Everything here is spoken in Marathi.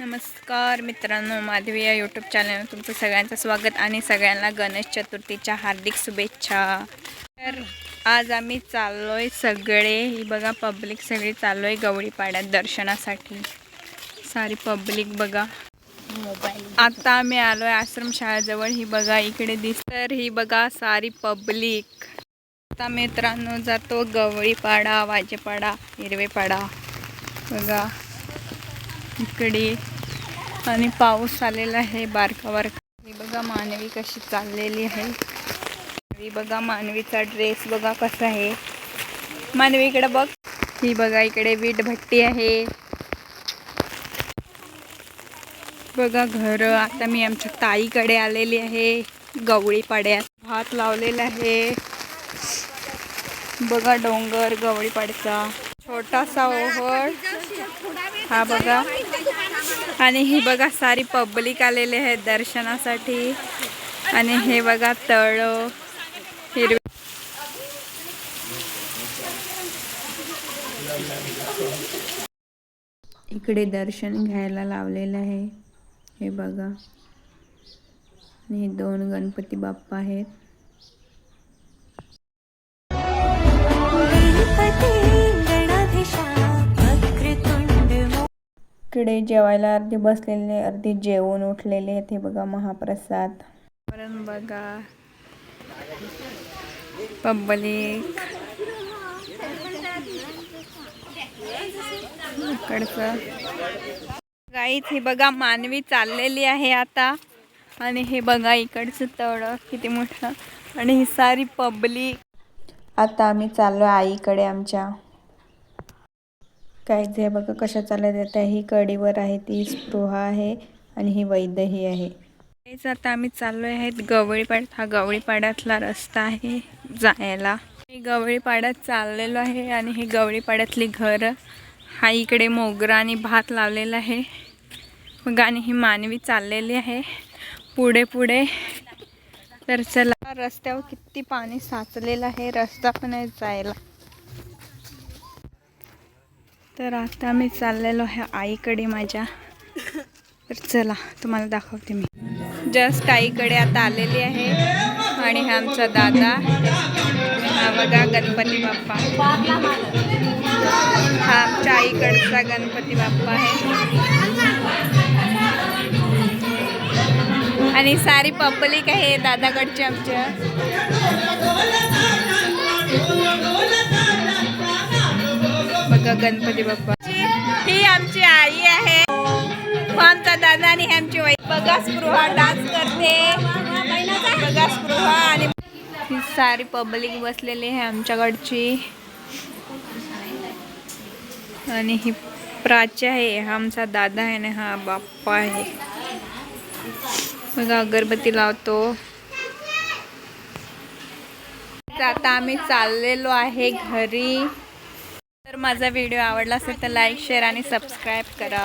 नमस्कार मित्रांनो माधवी या यूट्यूब चॅनलवर तुमचं सगळ्यांचं स्वागत आणि सगळ्यांना गणेश चतुर्थीच्या हार्दिक शुभेच्छा. तर आज आम्ही चाललो आहे सगळे. ही बघा पब्लिक सगळी चाललोय गवळीपाड्यात दर्शनासाठी. सारी पब्लिक बघा. आता आम्ही आलो आहे आश्रमशाळेजवळ ही बघा इकडे दिस तर ही बघा सारी पब्लिक आता मित्रांनो जातो गवळीपाडा वाजेपाडा हिरवेपाडा. बघा. इकडे. आणि पाऊस आलेला आहे बारका बारका ही बघा मानवी कशी चाललेली आहे. ही बघा मानवीचा ड्रेस बघा कसा आहे. मानवी इकडे बघ. ही बघा इकडे वीट भट्टी आहे. बघा घर आता मी आमच्या ताईकडे आलेली आहे. गवळी पाड्यात भात लावलेला आहे. बघा डोंगर गवळी पाड्याचा छोटासा ओहळ. हा बघा. आणि ही बघा सारी पब्लिक आलेले आहे दर्शनासाठी. आणि हे बघा तळ. हिरवे इकडे दर्शन घ्यायला लावलेलं आहे. हे बघा. आणि हे दोन गणपती बाप्पा आहेत. इकडे जेवायला अर्धे बसलेले अर्धे जेवून उठलेले आहेत. हे बघा महाप्रसाद. परत बघा. पब्लिक इकडचं. गाईत हे बघा मानवी चाललेली आहे आता. आणि हे बघा इकडचं तळ किती मोठं. आणि ही सारी पब्लिक आता आम्ही चाललो आईकडे आमच्या. काय जे बघा कशा चालत येत आहे ही कडीवर आहे ती स्पृहा आहे आणि ही वैद्यही आहे. तेच आता आम्ही चाललो आहेत गवळीपाड्यात हा गवळीपाड्यातला रस्ता आहे जायला. मी गवळीपाड्यात चाललेलो आहे आणि हे गवळीपाड्यातली घर हा इकडे मोगरा आणि भात लावलेला आहे. मग आणि ही मानवी चाललेली आहे. पुढे पुढे. तर चला रस्त्यावर किती पाणी साचलेलं आहे रस्ता पण आहे जायला. तर आता मी चाललेलो आहे आईकडे माझ्या. तर चला तुम्हाला दाखवते मी. जस्ट आईकडे आता आलेली आहे आणि हा आमचा दादा. हा बघा गणपती बाप्पा. हा आमच्या आईकडचा गणपती बाप्पा आहे. आणि सारी पब्लिक आहे दादाकडची आमच्या. बघा गणपती बाप्पा? ही आमची आई आहे. आमचा दादा आणि आमची वाई बघा स्पृहा डान्स करते. बघा स्पृहा आणि ही सारी पब्लिक बसलेली आहे आमच्याकडची. आणि ही प्राची आहे हा आमचा दादा आहे आणि हा बाप्पा आहे. बघा अगरबत्ती लावतो. आता आम्ही चाललेलो आहे घरी. तर माझा व्हिडिओ आवडला असेल तर लाईक शेअर आणि सबस्क्राईब करा.